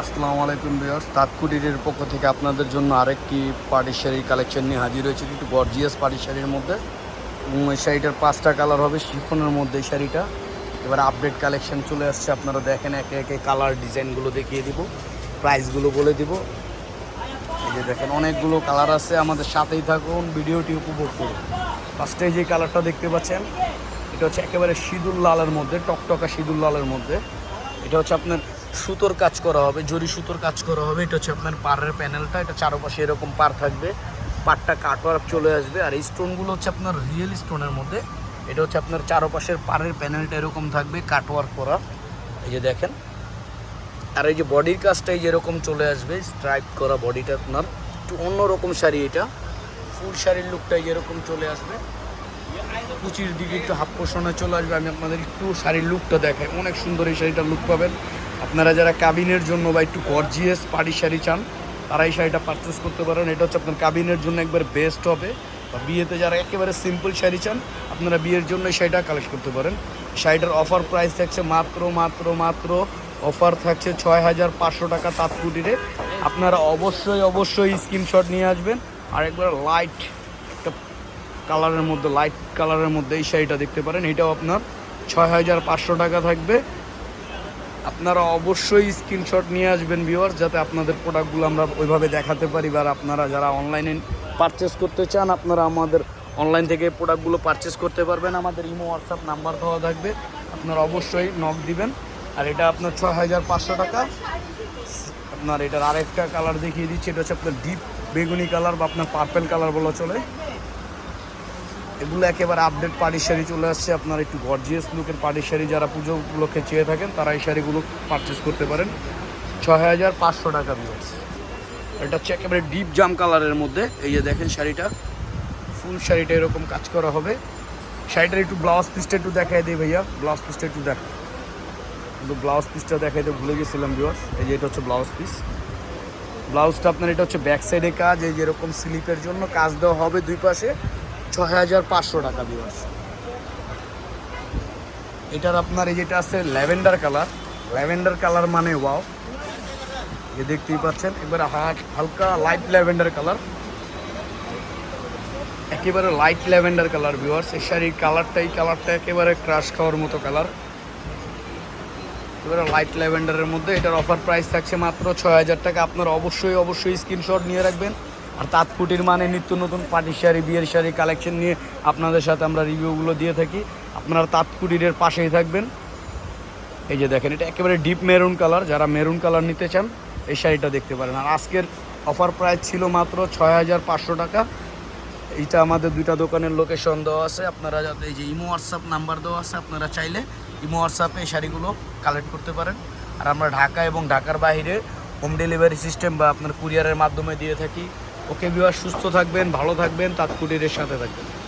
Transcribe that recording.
আসসালামু আলাইকুম ভিউয়ার্স। তাৎকুটিরের পক্ষ থেকে আপনাদের জন্য আরেকটি পার্টি শাড়ির কালেকশন নিয়ে হাজির হয়েছে, একটু গর্জিয়াস পার্টি শাড়ির মধ্যে এই শাড়িটার পাঁচটা কালার হবে, শিফনের মধ্যে এই শাড়িটা। এবার আপডেট কালেকশন চলে আসছে, আপনারা দেখেন একে একে কালার ডিজাইনগুলো দেখিয়ে দিব প্রাইসগুলো বলে দিব। এই যে দেখেন, অনেকগুলো কালার আছে, আমাদের সাথেই থাকুন, ভিডিওটি উপভোগ করুন। ফার্স্টে যে কালারটা দেখতে পাচ্ছেন, এটা হচ্ছে একেবারে সিঁদুর লালের মধ্যে, টকটকা সিঁদুর লালের মধ্যে। এটা হচ্ছে আপনার সুতোর কাজ করা হবে, জরি সুতোর কাজ করা হবে। এটা হচ্ছে আপনার পাড়ের প্যানেলটা, এটা চারপাশে এরকম পার থাকবে। পাড়টা কাটওয়ার্ক চলে আসবে। আর এই স্টোনগুলো হচ্ছে আপনার রিয়েল স্টোনের মধ্যে। এটা হচ্ছে আপনার চারপাশের পাড়ের প্যানেলটা এরকম থাকবে কাটওয়ার্ক করা। এই যে দেখেন। আর এই যে বডির কাজটাই যেরকম চলে আসবে স্ট্রাইপ করা বডিটা আপনার। একটু অন্যরকম শাড়ি এটা। ফুল শাড়ির লুকটাই যেরকম চলে আসবে। কুচির দিকে একটু হাফ পোষণে চলে আসবে, আমি আপনাদের একটু শাড়ির লুকটা দেখাই। অনেক সুন্দর এই শাড়িটার লুক পাবেন। আপনারা যারা কাবিনের জন্য বা একটু গর্জিয়াস পাড়ি শাড়ি চান, তারা এই শাড়িটা পারচেস করতে পারেন। এটা হচ্ছে আপনার কাবিনের জন্য একবার বেস্ট হবে। বা বিয়েতে যারা একেবারে সিম্পল শাড়ি চান, আপনারা বিয়ের জন্য এই শাড়িটা কালেক্ট করতে পারেন। শাড়িটার অফার প্রাইস থাকছে মাত্র মাত্র মাত্র অফার থাকছে ছয় হাজার পাঁচশো টাকা তাঁত কুটিরে আপনারা অবশ্যই অবশ্যই স্ক্রিনশট নিয়ে আসবেন। আর একবার লাইট কালারের মধ্যে লাইট কালারের মধ্যে এই শাড়িটা দেখতে পারেন। এটাও আপনার ছয় হাজার পাঁচশো টাকা থাকবে। আপনারা অবশ্যই স্ক্রিনশট নিয়ে আসবেন ভিউয়ার যাতে আপনাদের প্রোডাক্টগুলো আমরা ওইভাবে দেখাতে পারি বা আপনারা যারা অনলাইনে পারচেস করতে চান, আপনারা আমাদের অনলাইন থেকে প্রোডাক্টগুলো পারচেস করতে পারবেন। আমাদের ইমো হোয়াটসঅ্যাপ নাম্বার দেওয়া থাকবে। আপনারা অবশ্যই নক দিবেন। আর এটা আপনার ছয় হাজার পাঁচশো টাকা। আপনার এটার আরেকটা কালার দেখিয়ে দিচ্ছি। এটা হচ্ছে আপনার ডিপ বেগুনি কালার বা আপনার পার্পেল কালার বলা চলে। এগুলো একেবারে আপডেট পাড়ি শাড়ি চলে আসছে। আপনার একটু গর্জিয়াস লুকের পাড়ি শাড়ি যারা পুজো উপলক্ষে চেয়ে থাকেন, তারা এই শাড়িগুলো পারচেস করতে পারেন। ছয় হাজার পাঁচশো টাকা বিয়ার্স এটা হচ্ছে একেবারে ডিপ জাম কালারের মধ্যে। এই যে দেখেন শাড়িটা ফুল শাড়িটা এরকম কাজ করা হবে। শাড়িটার একটু ব্লাউজ পিসটা একটু দেখাই দিই ভাইয়া। ব্লাউজ পিসটা একটু দেখ। কিন্তু ব্লাউজ পিসটা দেখাইতে ভুলে গেছিলাম বিয়ার্স এই যে এটা হচ্ছে ব্লাউজ পিস ব্লাউজটা আপনার এটা হচ্ছে ব্যাক সাইডে কাজ। এই যেরকম স্লিপের জন্য কাজ দেওয়া হবে দুই পাশে। ছয় হাজার পাঁচশো টাকা বিভার্স এটার আপনার এই যেটা আছে ল্যাভেন্ডার কালার। ল্যাভেন্ডার কালার মানে ওয়াও যে দেখতেই পাচ্ছেন, এবারে হালকা লাইট ল্যাভেন্ডার কালার। একেবারে লাইট ল্যাভেন্ডার কালার ভিউয়ার্স এই শাড়ির কালারটা, এই কালারটা একেবারে ক্রাশ খাওয়ার মতো কালার। এবারে লাইট ল্যাভেন্ডারের মধ্যে এটার অফার প্রাইস থাকছে মাত্র ছয় হাজার টাকা। আপনারা অবশ্যই অবশ্যই স্ক্রিনশট নিয়ে রাখবেন। আর তাঁতকুটির মানে নিত্য নতুন পাটি শাড়ি, বিয়ের শাড়ি কালেকশন নিয়ে আপনাদের সাথে আমরা রিভিউগুলো দিয়ে থাকি। আপনারা তাঁতকুটিরের পাশেই থাকবেন। এই যে দেখেন, এটা একেবারে ডিপ মেরুন কালার যারা মেরুন কালার নিতে চান, এই শাড়িটা দেখতে পারেন। আর আজকের অফার প্রাইস ছিল মাত্র ছয় হাজার পাঁচশো টাকা। এইটা আমাদের দুইটা দোকানের লোকেশন দেওয়া আছে। আপনারা যাতে এই যে ইমো হোয়াটসঅ্যাপ নাম্বার দেওয়া আছে, আপনারা চাইলে ইমো হোয়াটসঅ্যাপে এই শাড়িগুলো কালেক্ট করতে পারেন। আর আমরা ঢাকা এবং ঢাকার বাইরে হোম ডেলিভারি সিস্টেম বা আপনার কুরিয়ারের মাধ্যমে দিয়ে থাকি। ওকে বিবার সুস্থ থাকবেন ভালো থাকবেন তাৎকুটিরের সাথে থাকবেন।